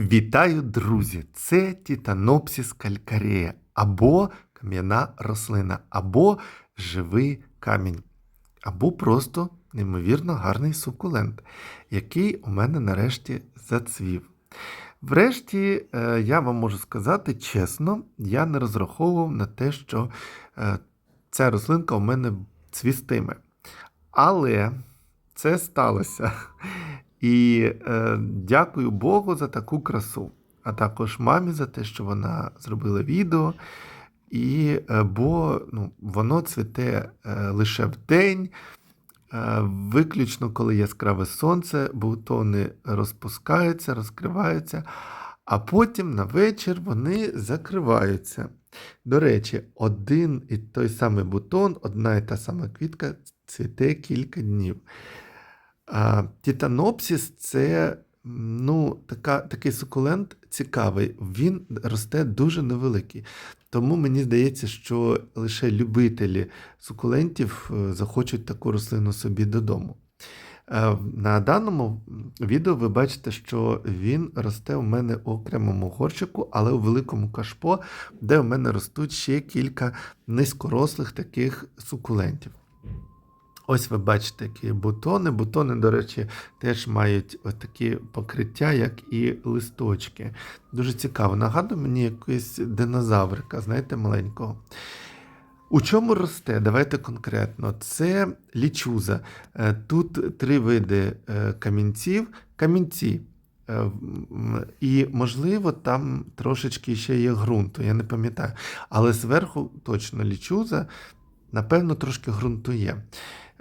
Вітаю, друзі! Це Титанопсис калькарея, або кам'яна рослина, або живий камінь, або просто неймовірно гарний сукулент, який у мене нарешті зацвів. Врешті, е, я вам можу сказати чесно, я не розраховував на те, що е, ця рослинка у мене цвістиме. Але це сталося. І е, дякую Богу за таку красу, а також мамі за те, що вона зробила відео. І, е, бо ну, воно цвіте е, лише в день, е, виключно коли яскраве сонце, бутони розпускаються, розкриваються, а потім на вечір вони закриваються. До речі, один і той самий бутон, одна і та сама квітка цвіте кілька днів. А, Титанопсис це ну, така, такий сукулент цікавий. Він росте дуже невеликий. Тому мені здається, що лише любителі сукулентів е, захочуть таку рослину собі додому. Е, На даному відео ви бачите, що він росте у мене у окремому горщику, але у великому кашпо, де у мене ростуть ще кілька низькорослих таких сукулентів. Ось ви бачите які бутони. Бутони, до речі, теж мають такі покриття, як і листочки. Дуже цікаво. Нагадує мені якогось динозаврика, знаєте, маленького. У чому росте? Давайте конкретно. Це лічуза. Е, Тут три види е, камінців. Камінці. Е, І, можливо, там трошечки ще є ґрунту, я не пам'ятаю. Але зверху точно лічуза, напевно, трошки ґрунту є.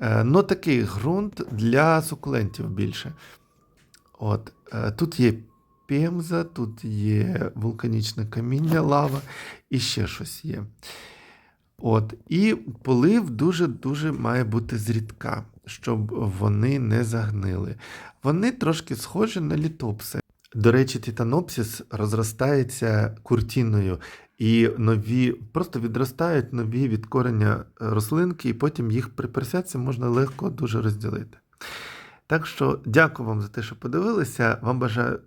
Ну, такий ґрунт для сукулентів більше. От, е, тут є пемза, тут є вулканічне каміння, лава і ще щось є. От, і полив дуже-дуже має бути зрідка, щоб вони не загнили. Вони трошки схожі на літопси. До речі, титанопсис розростається куртіною, і нові просто відростають нові від кореня рослинки, і потім їх при присядці можна легко дуже розділити. Так що дякую вам за те, що подивилися. Вам бажаю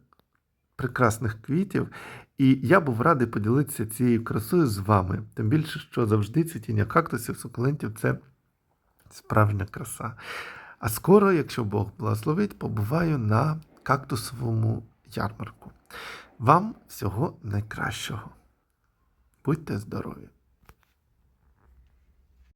прекрасних квітів. І я був радий поділитися цією красою з вами. Тим більше, що завжди цвітіння кактусів, сукулентів це справжня краса. А скоро, якщо Бог благословить, побуваю на кактусовому ярмарку. Вам всього найкращого. Будьте здорові!